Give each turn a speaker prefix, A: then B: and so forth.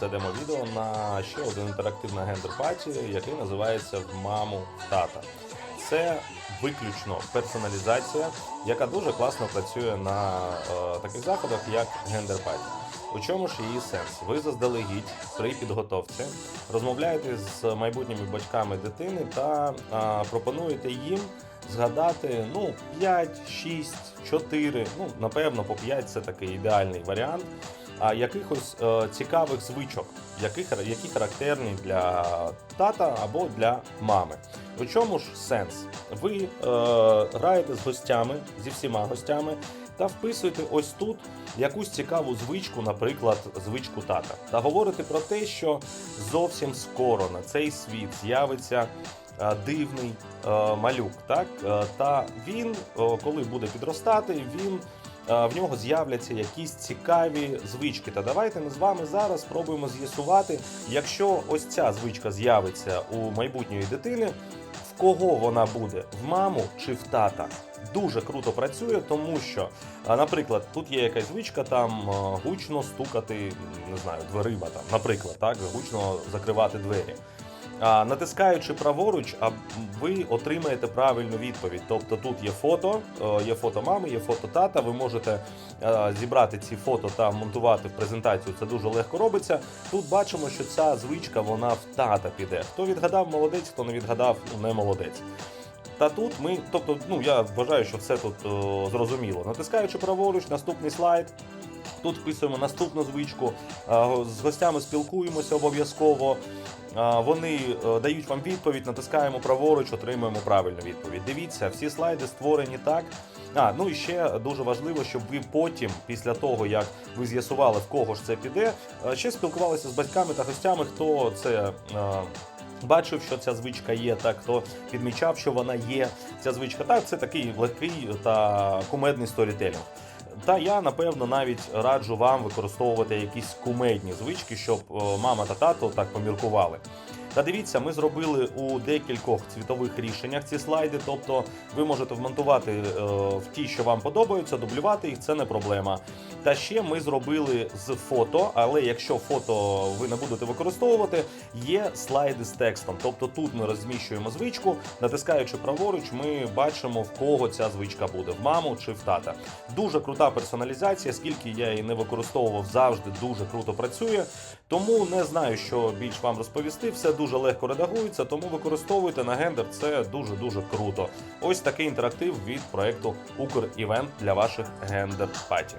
A: це демо-відео на ще один інтерактивний гендер-паті, який називається В маму тата. Це виключно персоналізація, яка дуже класно працює на е, таких заходах, як гендер-паті. У чому ж її сенс? Ви заздалегідь при підготовці розмовляєте з майбутніми батьками дитини та а, пропонуєте їм згадати ну 5, 6, 4, ну напевно, по 5 це такий ідеальний варіант. А якихось е, цікавих звичок, які, які характерні для тата або для мами. У чому ж сенс? Ви е, граєте з гостями, зі всіма гостями, та вписуєте ось тут якусь цікаву звичку, наприклад, звичку тата, та говорите про те, що зовсім скоро на цей світ з'явиться е, дивний е, малюк. Так? Е, Та він, коли буде підростати, він. В нього з'являться якісь цікаві звички. Та давайте ми з вами зараз спробуємо з'ясувати, якщо ось ця звичка з'явиться у майбутньої дитини, в кого вона буде? В маму чи в тата? Дуже круто працює, тому що, наприклад, тут є якась звичка там гучно стукати, не знаю, дверима, там, наприклад, так, гучно закривати двері. Натискаючи праворуч, ви отримаєте правильну відповідь. Тобто тут є фото, е, є фото мами, є фото тата. Ви можете е, зібрати ці фото та монтувати в презентацію. Це дуже легко робиться. Тут бачимо, що ця звичка вона в тата піде. Хто відгадав, молодець, хто не відгадав, не молодець. Та тут ми, тобто, ну я вважаю, що все тут о, зрозуміло. Натискаючи праворуч, наступний слайд. Тут вписуємо наступну звичку. З гостями спілкуємося обов'язково. Вони е, дають вам відповідь, натискаємо праворуч, отримуємо правильну відповідь. Дивіться, всі слайди створені так. А, ну і ще дуже важливо, щоб ви потім, після того як ви з'ясували, в кого ж це піде, е, ще спілкувалися з батьками та гостями, хто це. е, Бачив, що ця звичка є, так хто підмічав, що вона є. Ця звичка так, це такий легкий та кумедний сторітелінг. Та я напевно навіть раджу вам використовувати якісь кумедні звички, щоб мама та тато так поміркували. Та дивіться, ми зробили у декількох цвітових рішеннях ці слайди, тобто ви можете вмонтувати е, в ті, що вам подобаються, дублювати їх, це не проблема. Та ще ми зробили з фото, але якщо фото ви не будете використовувати, є слайди з текстом. Тобто тут ми розміщуємо звичку, натискаючи праворуч, ми бачимо в кого ця звичка буде: в маму чи в тата. Дуже крута персоналізація, скільки я її не використовував, завжди дуже круто працює. Тому не знаю, що більш вам розповісти. Все дуже легко редагується, тому використовуйте на гендер. Це дуже дуже круто. Ось такий інтерактив від проекту Укр Івент для ваших гендер паті.